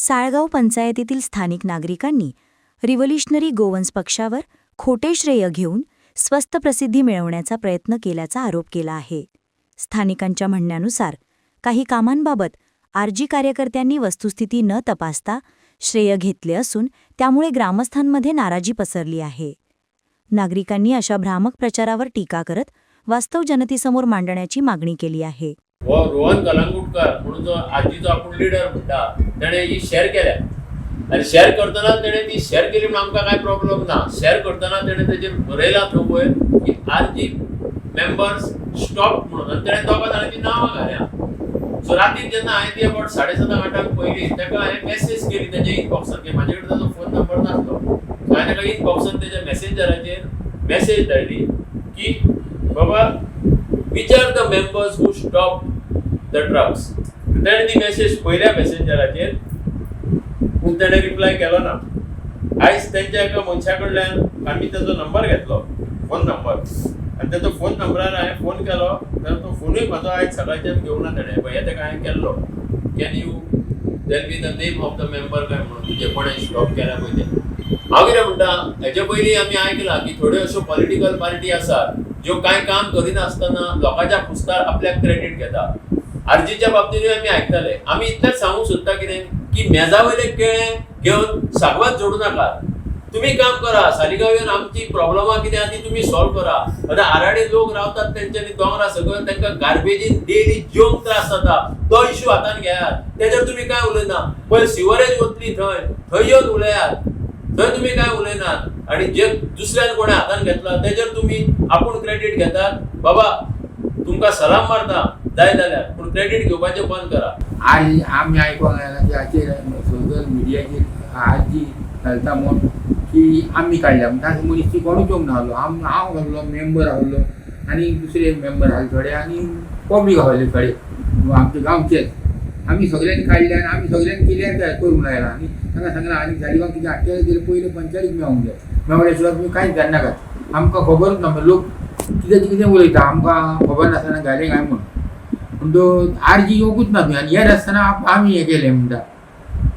साळगाव पंचायतीतील स्थानिक नागरिकांनी revolutionary Goans पक्षावर खोटे श्रेय घेऊन स्वस्त प्रसिद्धी मिळवण्याचा प्रयत्न केल्याचा आरोप केला आहे. स्थानिकांच्या म्हणण्यानुसार काही कामांबाबत आरजी कार्यकर्त्यांनी वस्तुस्थिती न तपासता श्रेय घेतले असून त्यामुळे ग्रामस्थांमध्ये नाराजी पसरली आहे. नागरिकांनी अशा भ्रामक प्रचारावर टीका करत वास्तव जनतेसमोर मांडण्याची मागणी केली आहे. रोहन कलांगुटकर म्हणून जो आजीचो आपण लिडर म्हणटा तेणे ही शेअर केल्या. आनी शेअर करतना तेणे ती शेअर केली म्हणून आमकां कांय प्रॉब्लम ना? शेअर करतना तेणे तेजेर बरयलां थंय पळय की आरजी मेंबर्स स्टॉप म्हणून. आनी तेणे दोगा जाणांची नांवां घाल्या. सो रातीन जेन्ना हांवें ती अबावट साडे सात आठांक पयली तेका हांवें मेसेज केली तेजे इनबॉक्सान की म्हाजे कडेन ताजो फोन नंबर नासलो हांवें तेका इनबॉक्सान तेज्या मेसेंजराचेर मेसेज धाडली की बाबा विचार the the members stop the the तेणे ती मेसेज पयल्या मेसेंजराचेर पूण ताणें रिप्लाय केलो ना आयज तेंच्या एका मनशा कडल्यान आमी ताजो नंबर घेतलो फोन नंबर आनी तेजो फोन नंबरार हांवें फोन केलो. जाल्यार तो फोनूय म्हाजो आयज सकाळच्यान घेवं ना तेणें हे तेका हांवें केल्लो can you tell be the name of the member काय म्हणून? तुजे कोणें स्टॉप केल्या पळय ते हांव कितें म्हणटा हेजे पयलीं आमी आयकलां की थोड्यो अश्यो पॉलिटिकल पार्टी आसात ज्यो कांय काम करिनासतना लोकांच्या पुस्तार आपल्याक क्रेडिट घेता आरजीच्या बाबतींतूय आमी आयकताले आमी इतलेंच सांगूंक सोदता कितें की मेजा वयले केळे घेवन सागवात जोडू नाकात तुम्ही काम करा सालिगांव येवन आमची प्रॉब्लमा कितें आहा ती तुमी सॉल्व करा. आतां आराडे लोक रावतात तेंच्यांनी दोंगरा सगळं तांकां गार्बेजीन डेली जेवंक त्रास जाता तो इश्यू हातान घेयात तेजेर तुमी काय उलयना पळय सिवरेज वतली थंय थंय येवन उलयात थंय तुमी काय उलयनात आनी जे दुसऱ्यान कोणें हातान घेतला तेजेर तुमी आपूण क्रेडिट घेतात बाबा तुमकां सलाम मारता. जाय जाल्यार पूण क्रेडिट घेवपाचें बंद करा. आज आमी आयकोंक लागला की हाचेर सोशल मिडियाचेर आज जी घालता म्हूण की आमी काडल्या म्हणटा मनीस ती कोणूच येवंक नाहलो हांव घाल्लो मेंबर आहलो आनी दुसरे मेंबर आहले थोडे आनी पब्लीक आहले थोडे. आमचे गांवचेच आमी सगळ्यांनी काडले आनी आमी सगळ्यांनी क्लियर काय करूंक लागला आनी तांकां सांगलां आनी जालिगांव कितें हाडटले जाल्यार पयलीं पंचायतीक मेळोंक जाय मेळ्ळे शिवाय तुमी कांयच जाणनाकात आमकां खबरूच ना लोक कितें कितें उलयता. आमकां खबर नासतना घाले काय म्हणून? पूण आरजी येवंकूच ना तुवें आनी हेर आसतना आमी हें केलें म्हणटा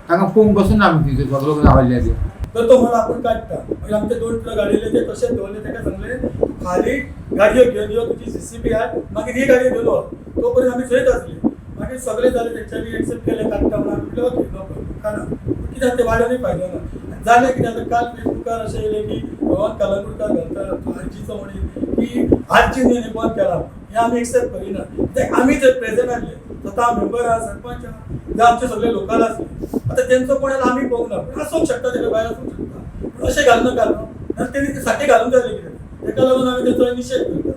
तांकां पळोवंक बसून आमी तिथं सगळो रावल्ले तर तो मला आपण काढता म्हणजे आमचे दोन ट्रक गाडीले ते तशेंच दवरले ताका सांगले खाली गाडयो घेवन यो तुजी सीसीपी आहा मागीर ही गाडयो गेलो तोपर्यंत आमी थंयच आसले मागीर सगळे जाले तेंच्यांनी एक्सेप्ट केले काडटा म्हणून आमी म्हटलं ओके नो कित्याक ते वाड्यानूय फायदो ना जालें कितें आतां काल फेसबुकार अशें येयलें की भगवान कलंगुटकार घालता आरजीचो म्हणी की आरजी न्ही बंद केला हे आमी एक्सेप्ट करिना ते आमी जर प्रेझेंट आसले स्वता मेंबर आहा सरपंच आहा जे आमचे सगळे लोकल आसले आतां तेंचो कोणाला आमी पळोवंक ना पूण आसूंक शकता तेका भायर आसूंक शकता. पूण अशें घालूं नाका न्हू तेणी साठी घालूंक जाय कितें तेका लागून आमी तेचो निशेध करता.